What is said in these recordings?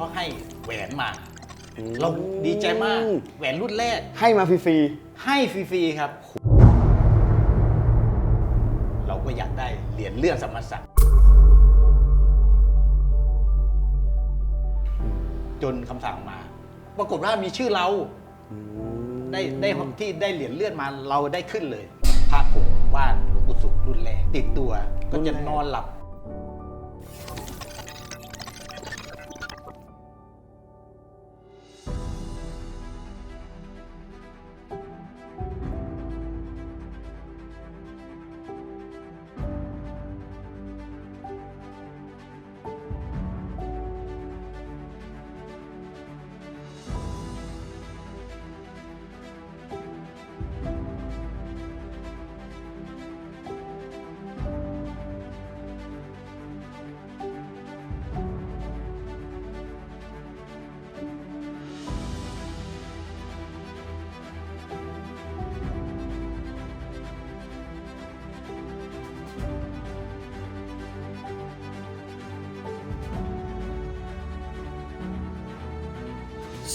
เขาให้แหวนมา เราดีใจมาก แหวนรุ่นแรก ให้มาฟรีให้ฟรีๆครับ เราก็อยากได้เหรียญเลื่อนสมณศักดิ์จนคำสั่งมา ปรากฏว่ามีชื่อเรา ๆได้ได้ที่ได้เหรียญเลื่อนมาเราได้ขึ้นเลยพระผงว่านหลวงปู่สุขรุ่นแรกติดตัวก็จะนอนหลับ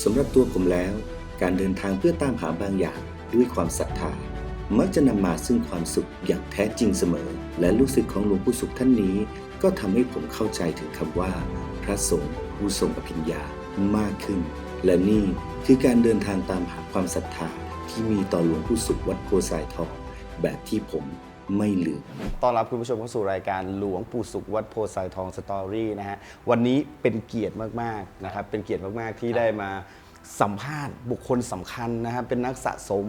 สำหรับตัวผมแล้ว การเดินทางเพื่อตามหาบางอย่างด้วยความศรัทธามักจะนำมาซึ่งความสุขอย่างแท้จริงเสมอ และลูกศิษย์ของหลวงปู่สุขท่านนี้ ก็ทำให้ผมเข้าใจถึงคำว่า พระสงฆ์ผู้ทรงอภิญญามากขึ้น และนี่คือการเดินทางตามหาความศรัทธาที่มีต่อหลวงปู่สุขวัดโพสายทองแบบที่ผม ไม่ลืมต้อนรับคุณผู้ชมเข้าสู่รายการหลวงปู่สุขวัดโพธิ์ไซทองสตอรี่นะฮะ วันนี้เป็นเกียรติมากๆนะครับ เป็นเกียรติมากๆที่ได้มาสัมภาษณ์บุคคลสำคัญนะครับเป็นนักสะสม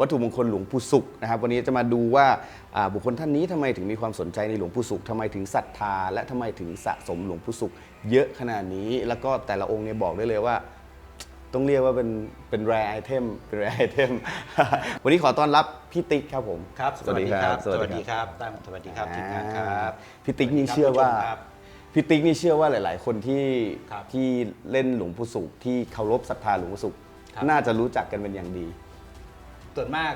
วัตถุมงคลหลวงปู่สุขนะครับวันนี้จะมาดูว่าบุคคลท่านนี้ทำไมถึงมีความสนใจในหลวงปู่สุขทำไมถึงศรัทธา และทำไมถึงสะสมหลวงปู่สุข เยอะขนาดนี้แล้วก็แต่ละองค์เนี่ยบอกได้เลยว่า ต้องเรียกว่าเป็นเป็นแรไอเทมเป็นแรไอเทม วันนี้ขอต้อนรับพี่ติ๊กครับผมครับ สวัสดีครับ สวัสดีครับตั้มสวัสดีครับทีมงานครับพี่ติ๊กนี่เชื่อว่าครับพี่ติ๊กนี่เชื่อว่าหลาย ๆ คนที่ครับที่เล่นหลวงปู่สุขที่เคารพศรัทธาหลวงปู่สุขครับน่าจะรู้จักกันเป็นอย่างดี ส่วนมาก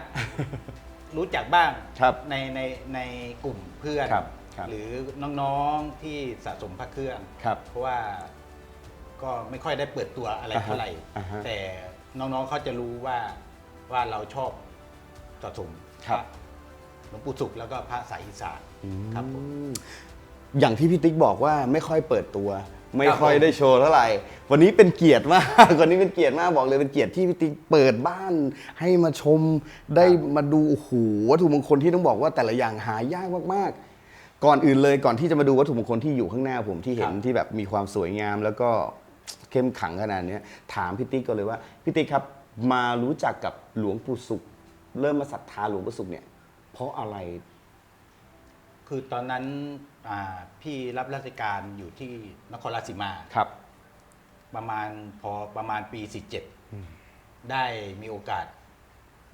รู้จักบ้างครับในในในกลุ่มเพื่อนครับครับหรือน้องๆที่สะสมพระเครื่องครับเพราะว่า ก็ไม่ค่อยได้เปิดตัวอะไรเท่าไหร่ อ่าฮะแต่น้องๆเขาจะรู้ว่าว่าเราชอบสะสมครับพะหลวงปู่สุขแล้วก็พระสายอีสานครับผมอย่างที่พี่ติ๊กบอกว่าไม่ค่อยเปิดตัว ไม่ครับค่อยผมได้โชว์เท่าไหร่ วันนี้เป็นเกียรติมาก วันนี้เป็นเกียรติมากบอกเลยเป็นเกียรติที่พี่ติ๊กเปิดบ้านให้มาชมได้มาดูโอ้โหวัตถุมงคลที่ต้องบอกว่าแต่ละอย่างหายากมากๆ ก่อนอื่นเลยก่อนที่จะมาดูวัตถุมงคลที่อยู่ข้างหน้าผมที่เห็นครับ ที่แบบมีความสวยงาม แล้วก็ เข้มขังขนาดเนี้ยถามพี่ติ๊กก็เลยว่าพี่ติ๊กครับมารู้จักกับหลวงปู่สุข เริ่มมาศรัทธาหลวงปู่สุขเนี่ย เพราะอะไร คือตอนนั้นอ่าพี่รับราชการอยู่ที่นครราชสีมา ครับ ประมาณพอประมาณปี47 ได้มีโอกาส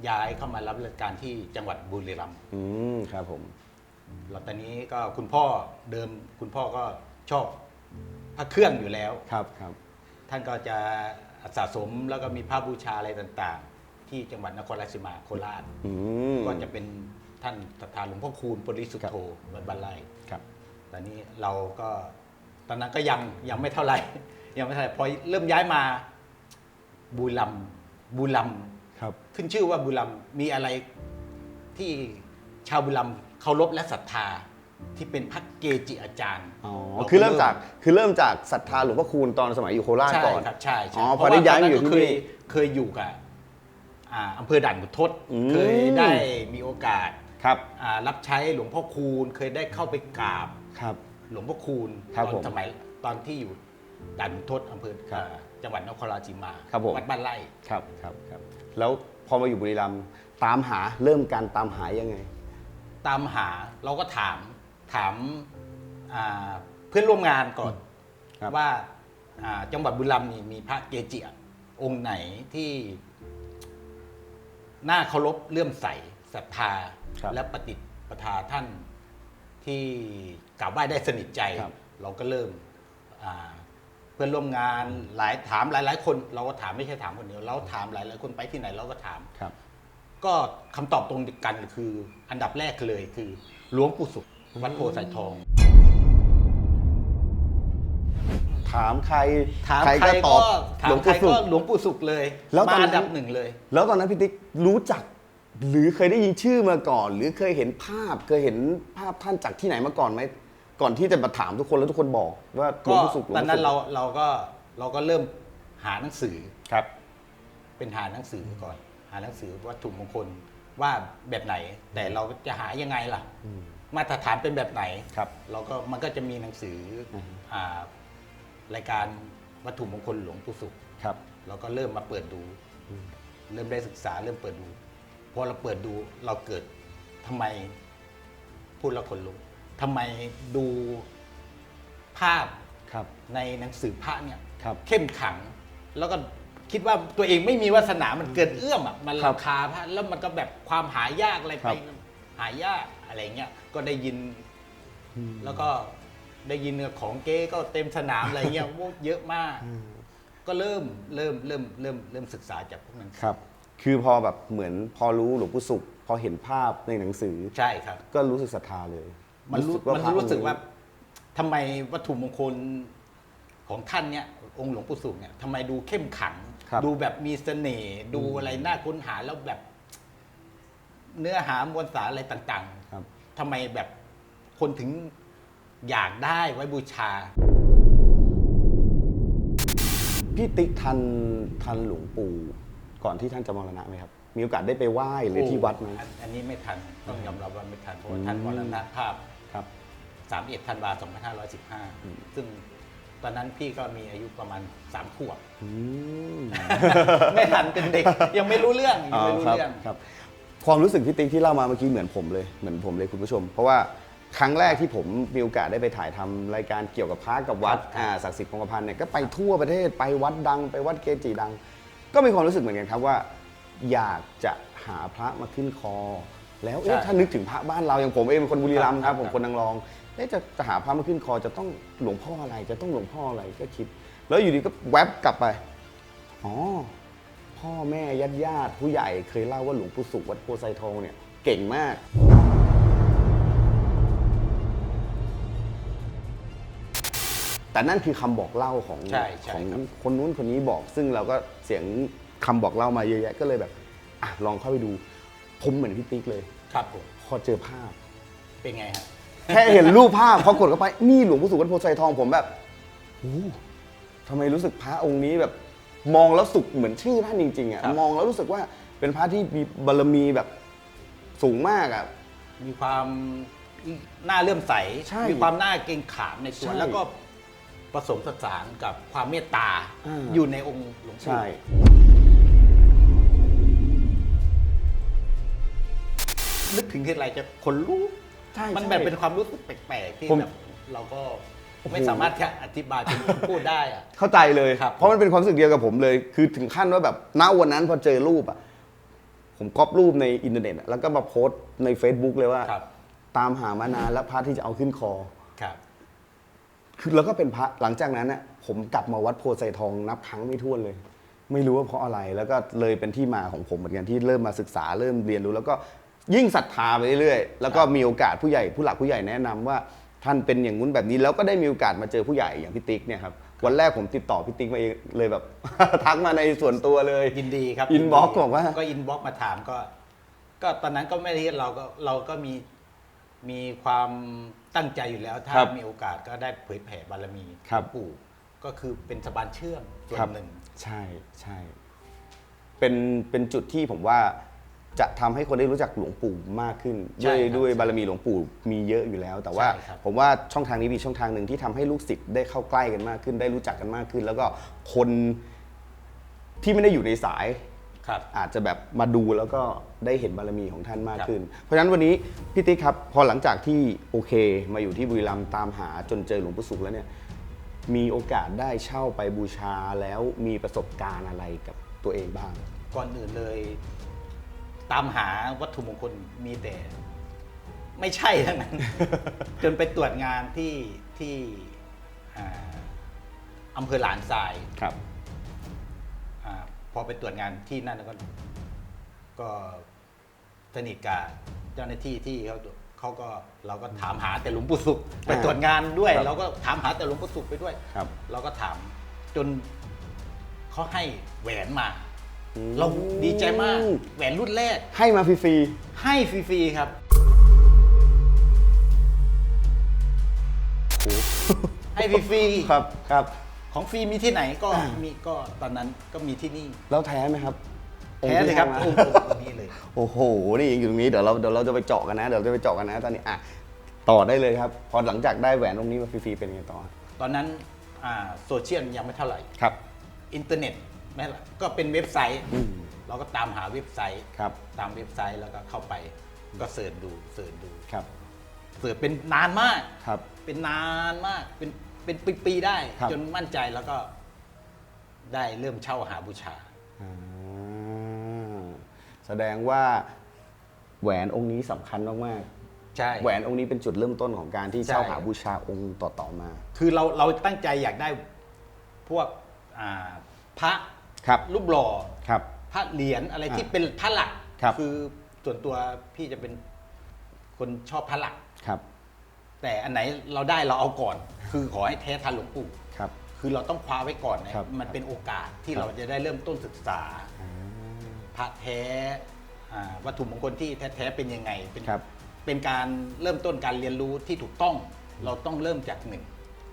ย้ายเข้ามารับราชการที่จังหวัดบุรีรัมย์อืมครับผม แล้วตอนนี้ก็คุณพ่อเดิมคุณพ่อก็ชอบ พระเครื่องอยู่แล้ว ครับครับ ท่านก็จะสะสมแล้วก็มีพระบูชาอะไรต่างๆ ที่จังหวัดนครราชสีมาโคราชอืม ก็จะเป็นท่านศรัทธาหลวงพ่อคูณปริสุทธโธวัดบ้านไร่ครับ ตอนนี้เราก็ตอนนั้นก็ยังยังไม่เท่าไหร่ ยังไม่เท่าไหร่พอเริ่มย้ายมาบุรีรัมย์บุรีรัมย์ ครับ ขึ้นชื่อว่าบุรีรัมย์มีอะไรที่ชาวบุรีรัมย์เคารพและศรัทธา ที่เป็นพระเกจิอาจารย์ อ๋อาคือเริ่มจากคือเริ่มจากศรัทธาหลวงพ่อคูณตอนสมัยอยู่โคราชใช่ก่อน ครับใช่ใช่อ๋อเพพอราะได้ว่าย้ายมาอยู่ตนนั้นที่ก็เคนี่ยเคยอยู่กับอ่าอำเภอด่านขุนทดอืม เคยได้มีโอกาสครับอ่ารับใช้หลวงพ่อคูณเคยได้เข้าไปกราบ ครับ หลวงพ่อคูณครับตอผมนสมัยตอนที่อยู่ด่านขุนทดอำเภอครับอ่าจังหวัดนครราชสีมาครับผม วัดบ้านไร่ ครับครับครับแล้วพอมาอยู่บุรีรัมย์ตามหาเริ่มการตามหายังไง ตามหาเราก็ถาม ถามอ่าเพื่อนร่วมงานก่อนครับว่าอ่าจังหวัดบุรีรัมย์นี่มีพระเกจิองค์ไหนที่น่าเคารพเลื่อมใสศรัทธาครับและปฏิปทาท่านที่กราบไหว้ได้สนิทใจครับเราก็เริ่มอ่าเพื่อนร่วมงานหลายถามหลาย ๆ คน เราก็ถามไม่ใช่ถามคนเดียวเราถามหลาย ๆ คนไปที่ไหนเราก็ถามครับก็คำตอบตรงกันคือ อันดับแรกเลยคือหลวงปู่สุข วัดโพธิ์สายทอง ถามใครถามใครก็ตก็อบถาหลมวงใครปู่สุก็ข หลวงปู่สุขเลยแล้วตอนมานั้น อันดับหนึ่งเลย แล้วตอนนั้นพี่ติ๊กรู้จัก หรือเคยได้ยินชื่อมาก่อน หรือเคยเห็นภาพเคยเห็นภาพท่านจากที่ไหนมาก่อนไหมก่อนที่จะมาถามทุกคนแล้วทุกคนบอกว่าหลวก็งปู่สุขหลวงตอนปู่นั้นสุขเราเราก็เราก็เริ่มหาหนังสือครับ เป็นหาหนังสือก่อน หาหนังสือวัตถุมงคลว่าแบบไหน แต่เราจะหายังไงล่ะ มาตรฐานเป็นแบบไหนครับเราก็มันก็จะมีหนังสือออ่ารายการวัตถุมงคลหลวงปู่สุขครับ เราก็เริ่มมาเปิดดู เริ่มได้ศึกษาเริ่มเปิดดูพอเราเปิดดูเราเกิดทำไมพูดแล้วขนลุกทำไมดูภาพครับในหนังสือพระเนี่ยครับเข้มขัง แล้วก็คิดว่าตัวเองไม่มีวาสนามันเกินเอื้อมอะมันครัราบคาพระแล้วมันก็แบบความหายากอะไรครัไปบหายาก อะไรเงี้ยก็ได้ยินแล้วก็ได้ยินของเก๊ก็เต็มสนามอะไรเงี้ย โอ้เยอะมากก็เริ่มเริ่มเริ่มเริ่มเริ่มศึกษาจากพวกนั้นครับ คือพอแบบเหมือนพอรู้หลวงปู่สุขพอเห็นภาพในหนังสือ ใช่ครับ ก็รู้สึกศรัทธาเลยมันรู้ว่ามันพะรู้สึกองค์ว่าทำไมวัตถุมงคลของท่านเนี่ย องค์หลวงปู่สุขเนี่ยทำไมดูเข้มขัง ครับดูแบบมีเสน่ห์ดูอะไรน่าค้นหาแล้วแบบ เนื้อหามวลสารอะไรต่างครับๆ ทำไมแบบคนถึงอยากได้ไว้บูชา พี่ติ๊กทันทันหลวงปู่ก่อนที่ท่านจะมรณะไหมครับ มีโอกาสได้ไปไหว้หรือที่วัดไหม อันอันนี้ไม่ทันต้องยอมรับว่าไม่ทันเพราะว่าอืมท่านมรณภาพ ครับ 31ธันวาคม2515 ซึ่งตอนนั้นพี่ก็มีอายุประมาณ 3 ขวบอืมไม่ทันเป็นเด็ก ยังไม่รู้เรื่องยังไม่รู้ครับเรื่อง ครับ ความรู้สึกพี่ติ๊กที่เล่ามาเมื่อกี้เหมือนผมเลยเหมือนผมเลยคุณผู้ชม เพราะว่าครั้งแรกที่ผมมีโอกาสได้ไปถ่ายทำรายการเกี่ยวกับพระกับวัดครับอ่าศักดิ์สิทธิ์คงกระพันเนี่ยก็ไปทั่วประเทศไปวัดดังไปวัดเกจิดัง ก็มีความรู้สึกเหมือนกันครับว่า อยากจะหาพระมาขึ้นคอ แล้วเอ๊ะใช่ถ้านึกถึงพระบ้านเราอย่างผมเองเป็นคนบุรีรัมย์ครับครับผมคนนางรองเอ๊ะจะจะหาพระมาขึ้นคอจะต้องหลวงพ่ออะไรจะต้องหลวงพ่ออะไรก็คิด แล้วอยู่ดีก็แวบกลับไปอ๋อ พ่อแม่ญาติญาติๆผู้ใหญ่เคยเล่าว่าหลวงปู่สุขวัดโพไซทองเนี่ยเก่งมาก แต่นั่นคือคำบอกเล่าของใช่ใช่ของครับ คนนู้นคนนี้บอก ซึ่งเราก็เสียงคำบอกเล่ามาเยอะแยะก็เลยแบบอะลองเข้าไปดูผมเหมือนพี่ติ๊กเลย ครับผม พอเจอภาพ เป็นไงฮะ แค่เห็นรูปภาพพอกดเข้าไปนี่หลวงปู่สุขวัดโพไซทองผมแบบโอ้ทำไมรู้สึกพระองค์นี้แบบ มองแล้วสุขเหมือนชื่อท่านจริงๆอะครับมองแล้วรู้สึกว่าเป็นพระที่มีบารมีแบบสูงมากอะ มีความน่าเลื่อมใส ใช่มีความน่าเกรงขามในตัวใช่ แล้วก็ผสมผสานกับความเมตตาอ่าอยู่ในองค์หลวงปู่ ใช่ นึกถึงที่ไรจะขนลุกใช่มันใช่แบบเป็นความรู้สึกแปลกๆที่ผม แบบเราก็ ไม่สามารถจะอธิบายเป็นคำพูดได้อะ เข้าใจเลยครับ เพราะมันเป็นความรู้สึกเดียวกับผมเลย คือถึงขั้นว่าแบบณวันนั้นพอเจอรูปอะ ผมก๊อปรูปในอินเทอร์เน็ตอะแล้วก็มาโพสต์ใน Facebook เลยว่า ครับ ตามหามานานแล้วพระที่จะเอาขึ้นคอ ครับ คือแล้วก็เป็นพระหลังจากนั้นน่ะผมกลับมาวัดโพไซทองนับครั้งไม่ถ้วนเลย ไม่รู้ว่าเพราะอะไรแล้วก็เลยเป็นที่มาของผมเหมือนกันที่เริ่มมาศึกษาเริ่มเรียนรู้ แล้วก็ยิ่งศรัทธาไปเรื่อยๆแล้วก็มีโอกาสผู้ใหญ่ผู้หลักผู้ใหญ่แนะนำว่า ท่านเป็นอย่างนู้นแบบนี้แล้วก็ได้มีโอกาสมาเจอผู้ใหญ่อย่างพี่ติ๊กเนี่ยครับวันแรกผมติดต่อพี่ติ๊กมาเองเลยแบบ ทักมาในส่วนตัวเลยยินดีครับ Inbox ยินดีบอกว่า ก็อินบ็อกมาถามก็ ก็ตอนนั้นก็ไม่ได้เราก็เราก็มีมีความตั้งใจอยู่แล้ว ถ้าครับมีโอกาสก็ได้เผยแผ่บารมีครับหลวงปู่ ก็คือเป็นสะพานเชื่อมส่วนครับหนึ่ง ใช่ใช่ เป็นเป็นจุดที่ผมว่า จะทำให้คนได้รู้จักหลวงปู่มากขึ้นใช่ด้วยครับด้วยบารมีหลวงปู่มีเยอะอยู่แล้ว แต่ว่าใช่ครับ ผมว่าช่องทางนี้มีช่องทางหนึ่งที่ทำให้ลูกศิษย์ได้เข้าใกล้กันมากขึ้น ได้รู้จักกันมากขึ้น แล้วก็คนที่ไม่ได้อยู่ในสาย ครับ อาจจะแบบมาดูแล้วก็ได้เห็นบารมีของท่านมากครับ ขึ้น เพราะฉะนั้นวันนี้พี่ติ๊กครับ พอหลังจากที่โอเค มาอยู่ที่บุรีรัมย์ตามหาจนเจอหลวงปู่สุขแล้วเนี่ยมีโอกาสได้เช่าไปบูชาแล้วมีประสบการณ์อะไรกับตัวเองบ้าง ก่อนอื่นเลย ตามหาวัตถุมงคลมีแต่ ไม่ใช่ทั้งนั้น จนไปตรวจงานที่ที่อ่าอำเภอหลานทรายครับ อาพอไปตรวจงานที่นั่นแล้วก็ ก็สนิทกับเจ้าหน้าที่ที่เขาเขาก็เราก็ถามหาแต่หลวงปู่สุขไปอ่าตรวจงานด้วย ครับ เราก็ถามหาแต่หลวงปู่สุขไปด้วย ครับ เราก็ถามจนเขาให้แหวนมาอืม เราดีใจมาก แหวนรุ่นแรก ให้มาฟรีให้ฟรีๆครับๆโอ้โหให้ฟรีๆครับครับ ของฟรีมีที่ไหนก็อ่ามีก็ตอนนั้นก็มีที่นี่ แล้วแท้ไหมครับแท้เลยครับองโอ้ค์โหที่ให้มาตรงนี้เลย โอ้โห นี่ยังอยู่ตรงนี้ เดี๋ยวเราเดี๋ยวเราจะไปเจาะกันนะ เดี๋ยวเราจะไปเจาะกันนะ ตอนนี้อะต่อได้เลยครับ พอหลังจากได้แหวนตรงนี้มาฟรีๆเป็นไงต่อ ตอนนั้นอ่าโซเชียลยังไม่เท่าไหร่ ครับ อินเทอร์เน็ต ไม่ละก็เป็นเว็บไซต์ อืม เราก็ตามหาเว็บไซต์ ครับ ตามเว็บไซต์แล้วก็เข้าไปก็เสิร์ชดูเสิร์ชดูครับ เสิร์ชเป็นนานมาก ครับ เป็นนานมากเป็นเป็นปีๆได้ ครับ จนมั่นใจแล้วก็ได้เริ่มเช่าหาบูชา อ่าแสดงว่าแหวนองค์นี้สำคัญมากใช่ ๆแหวนองค์นี้เป็นจุดเริ่มต้นของการที่ใช่ เช่าหาบูชาองค์ต่อๆมา คือเราเราตั้งใจอยากได้พวกอ่าพระ ครับรูปหล่อครับพระเหรียญอะไรที่อ่าเป็นพระหลักครับอส่วนตัวพี่จะเป็นคนชอบพระหลักครับ แต่อันไหนเราได้เราเอาก่อน คือขอให้แท้ทันหลวงปู่ครับ คือเราต้องคว้าไว้ก่อนนะครับ มันเป็นโอกาสที่ครับเราจะได้เริ่มต้นศึกษาอ่าพระแท้อ่าวัตถุมงคลที่แท้ๆเป็นยังไงเป็นครับเป็นการเริ่มต้นการเรียนรู้ที่ถูกต้อง เราต้องเริ่มจากหนึ่ง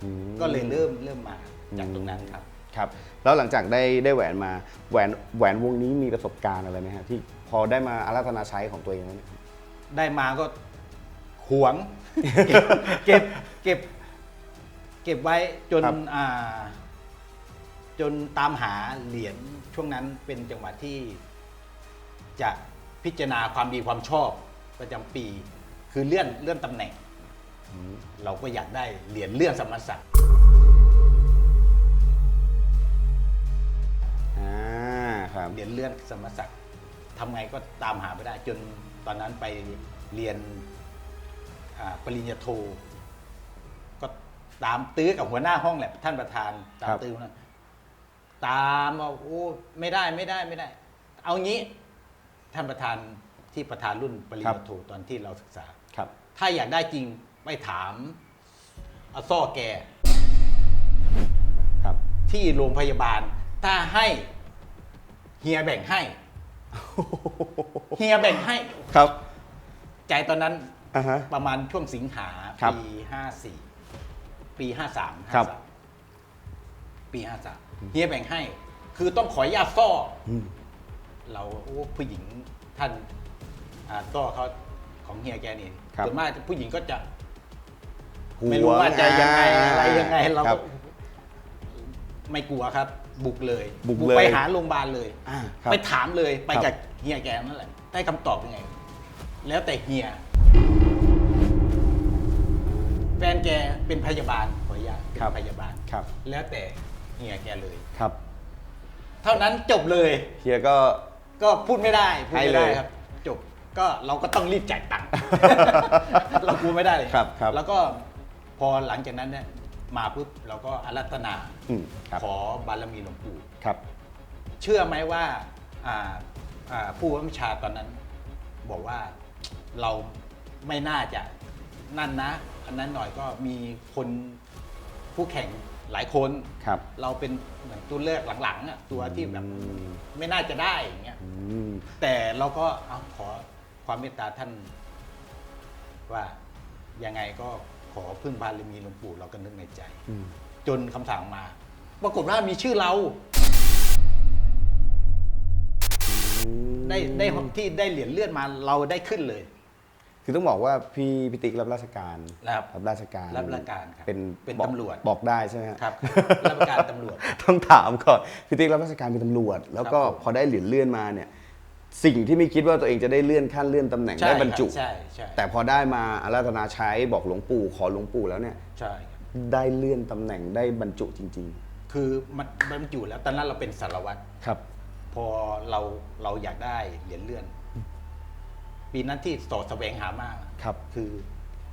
อืมก็เลยเริ่มเริ่มมาจากตรงนั้นครับ ครับแล้วหลังจากได้ได้แหวนมาแหวนแหวนวงนี้มีประสบการณ์อะไรไหมฮะที่พอได้มาอาราธนาใช้ของตัวเองแล้วเนี่ย ได้มาก็หวงเก็บเก็บเก็บ เก็บไว้จนครับอ่าจนตามหาเหรียญช่วงนั้นเป็นจังหวะที่จะพิจารณาความดีความชอบประจำปี คือเลื่อนเลื่อนตำแหน่ง เราก็อยากได้เหรียญเลื่อนสมณศักดิ์ ครับเหรียญเลื่อนสมณศักดิ์ทำไงก็ตามหาไม่ได้ จนตอนนั้นไปเรียนอ่าปริญญาโท ก็ตามตื้อกับหัวหน้าห้องแหละท่านประธานตามครับ ตื้อนะตามว่าโอ้ไม่ได้ไม่ได้ไม่ได้ เอางี้ท่านประธานที่ประธานรุ่นปริญญาโทตอนที่เราศึกษา ครับ ถ้าอยากได้จริงไปถามอาซ่อแก ครับ ที่โรงพยาบาล ถ้าให้ เฮียแบ่งให้ เฮียแบ่งให้ ครับใจตอนนั้นอ่าฮะ ประมาณช่วงสิงหาครับปีห้าสี่ปีห้าสามครับ ปีห้าสามเฮียแบ่งให้ คือต้องขออนุญาตซ่อ อืม เราโอ้ผู้หญิงท่านอ่าซ่อเขาของเฮียแกนี่ครับ ส่วนมากผู้หญิงก็จะหวงไม่รู้ว่าจะยังไงอ่าอะไรยังไงเราครัก็บ ไม่กลัวครับ บุกเลยบุกเลยไปหาโรงพยาบาลเลยอ่าครับไปถามเลยไปครักับบเฮียแกนั่นแหละได้คำตอบยังไง แล้วแต่เฮียแฟนแกเป็นพยาบาลขออนุญาตเป็นครับพยาบาลครับ แล้วแต่เฮียแกเลยครับ เท่านั้นจบเลยเฮียก็ก็พูดไม่ได้พูดให้ไม่เลได้ยครับ จบก็เราก็ต้องรีบจ่ายตังค์เราพูดไม่ได้เลยครับครับ แล้วก็พอหลังจากนั้นเนี่ย มาปุ๊บเราก็อารัตนาอืมครับ ขอบารมีหลวงปู่ ครับ เชื่อไหมว่าอ่าอ่าผู้บัญชาตอนนั้น บอกว่าเราไม่น่าจะนั่นนะ อันนั้นหน่อยก็มีคนผู้แข่งหลายคน ครับ เราเป็นเหมือนตัวเลือกหลังๆอะตัวที่แบบอืม ไม่น่าจะได้อย่างเงี้ย อืม แต่เราก็เอาขอความเมตตาท่านว่ายังไงก็ข อพึ่งบารมีหลวงปู่เราก็นึกในใจ อืมจนคำสั่งมา ปรากฏว่ามีชื่อเราได้ได้ที่ได้เหรียญเลื่อนมาเราได้ขึ้นเลย คือต้องบอกว่าพี่พิติกรับราชการครับรับราชการรับราชการครับเป็นเป็นบอกตำรวจ บอกได้ใช่ไหมฮะ ครับ รับประการตำรวจ ต้องถามก่อนพี่ติ๊กรับราชการเป็นตำรวจ แล้วก็ครับผมพอได้เหรียญเลื่อนมาเนี่ย สิ่งที่ไม่คิดว่าตัวเองจะได้เลื่อนขั้นเลื่อนตำแหน่งใช่ได้บรรจุ ใช่ใช่แต่พอได้มาอาราธนาใช้บอกหลวงปู่ขอหลวงปู่แล้วเนี่ย ใช่ครับได้เลื่อนตำแหน่งได้บรรจุจริง คือมันมันอยู่แล้วตอนนั้นเราเป็นสารวัตร ๆ ครับ พอเราเราอยากได้เหรียญเลื่อน ปีนั้นที่สอดแสวงหามาก ครับ คือ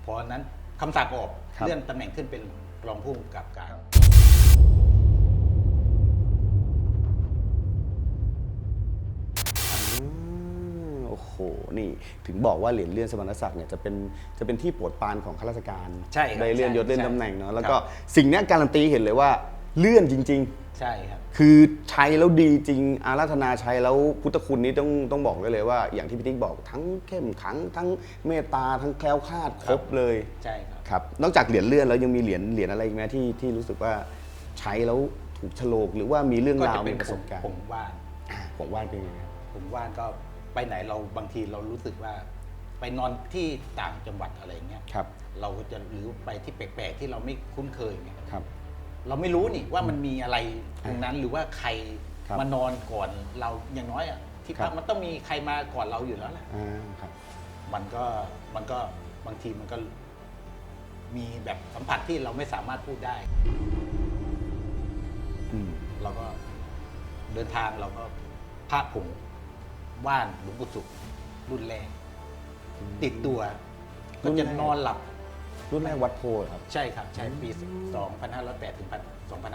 พอนั้นคำสั่งออกครับ เลื่อนตำแหน่งขึ้นเป็นรองผู้กำกับการ โอ้โหนี่ถึงบอกว่าเหรียญเลื่อนสมณศักดิ์เนี่ยจะเป็นจะเป็นที่โปรดปรานของข้าราชการใช่ครับได้เลื่อนยศใช่เลื่อนใช่ตำแหน่งเนาะแล้วครับก็สิ่งเนี้ยการันตีเห็นเลยว่าเลื่อนจริง ๆ ใช่ครับ คือใช้แล้วดีจริง อาราธนาใช้แล้วพุทธคุณนี้ต้องต้องบอกได้เลยว่า อย่างที่พี่ติ๊กบอกทั้งเข้มขังทั้งเมตตาทั้งแคล้วคลาดครบเลยใช่ครับ ครับ นอกจากเหรียญเลื่อนแล้วยังมีเหรียญเหรียญอะไรอีกไหมที่ที่รู้สึกว่าใช้แล้วถูกโฉลกหรือว่ามีเรื่องก็ราจะวเป็มีนประสบการณ์ผมว่านผมว่าเป็นยังไง ผมว่านก็ ไปไหนเราบางทีเรารู้สึกว่า ไปนอนที่ต่างจังหวัดอะไรเงี้ยครับ เราก็จะหรือไปที่แปลกๆที่เราไม่คุ้นเคยไงครับ เราไม่รู้นี่ว่ามันมีอะไรตรงนั้นหรือว่าใครครับมานอนก่อนเราอย่างน้อยอะที่ครัพับกมันต้องมีใครมาก่อนเราอยู่แล้วแหละอ่าครับ มันก็มันก็บางทีมันก็ มีแบบสัมผัสที่เราไม่สามารถพูดได้ อืม เราก็เดินทางเราก็พระผง ว่านหลวงปู่สุขรุ่นแรก ติดตัวรุ่ก็นแรกจะนอนหลับ รุ่นแรกวัดโพธิ์ครับ ใช่ครับ ใช่ปี 2508 ถึง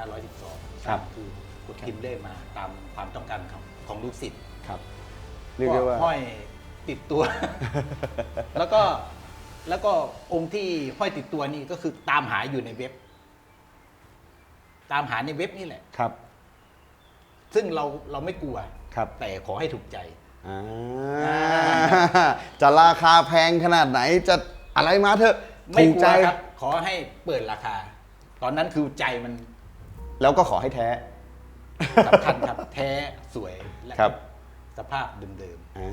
2512ครับ คือกดพิมพ์ได้มาตามความต้องการของของลูกศิษย์ครับเรียกได้ว่าก็ห้อยติดตัว แล้วก็แล้วก็องค์ที่ห้อยติดตัวนี่ก็คือตามหาอยู่ในเว็บ ตามหาในเว็บนี่แหละครับ ซึ่งเราเราไม่กลัวครับ แต่ขอให้ถูกใจ อ่าจะราคาแพงขนาดไหนจะอะไรมาเถอะไม่ถูกกลัใจ วครับ ขอให้เปิดราคา ตอนนั้นคือใจมันแล้วก็ขอให้แท้ สำคัญครับ แท้สวยและครับ สภาพเดิมอ่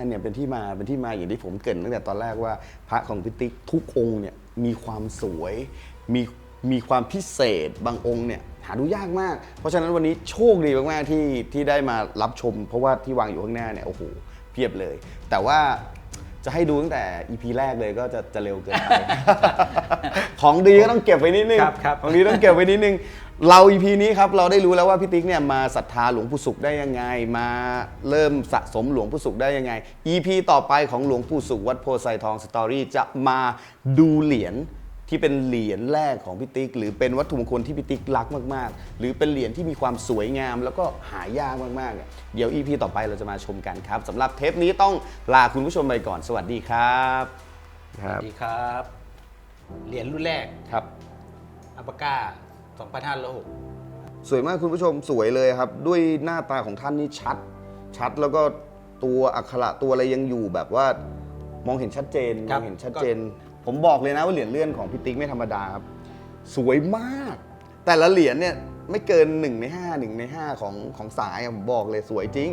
าเนี่ยเป็นที่มาเป็นที่มาอย่างที่ผมเกรินตั้งแต่ตอนแรกว่าพระของพิติกทุกองค์เนี่ยมีความสวย มีมีความพิเศษบางองค์เนี่ย หาดูยากมาก เพราะฉะนั้นวันนี้โชคดีมากๆที่ที่ได้มารับชม เพราะว่าที่วางอยู่ข้างหน้าเนี่ยโอ้โหเพียบเลย แต่ว่าจะให้ดูตั้งแต่ EP แรกเลยก็จะจะเร็วเกินไป ของดีก็ต้องเก็บไว้นิดนึงครับครับของดีต้องเก็บไว้นิดนึง เรา EP นี้ครับเราได้รู้แล้วว่าพี่ติ๊กเนี่ยมาศรัทธาหลวงปู่สุขได้ยังไง มาเริ่มสะสมหลวงปู่สุขได้ยังไง EP ต่อไปของหลวงปู่สุขวัดโพไซทองสตอรี่จะมาดูเหรียญ ที่เป็นเหรียญแรกของพี่ติ๊กหรือเป็นวัตถุมงคลที่พี่ติ๊กรักมากๆ หรือเป็นเหรียญที่มีความสวยงาม แล้วก็หายากมากๆเนี่ยเดี๋ยว EP ต่อไปเราจะมาชมกันครับสำหรับเทปนี้ต้องลาคุณผู้ชมไปก่อนสวัสดีครับคๆรับสวัสดีครับ เหรียญรุ่นแรกครับ อัปปาก้า2506 สวยมากคุณผู้ชมสวยเลยครับ ด้วยหน้าตาของท่านนี่ชัด ชัดแล้วก็ตัวอักขระตัวอะไรยังอยู่แบบว่ามองเห็นชัดเจนมครัอบงเห็นชัดเจน ผมบอกเลยนะว่าเหรียญเลื่อนของพี่ติ๊กไม่ธรรมดาครับ สวยมาก แต่ละเหรียญเนี่ยไม่เกิน1ใน5 1ใน5 ของของสายอะผมบอกเลยสวยจริง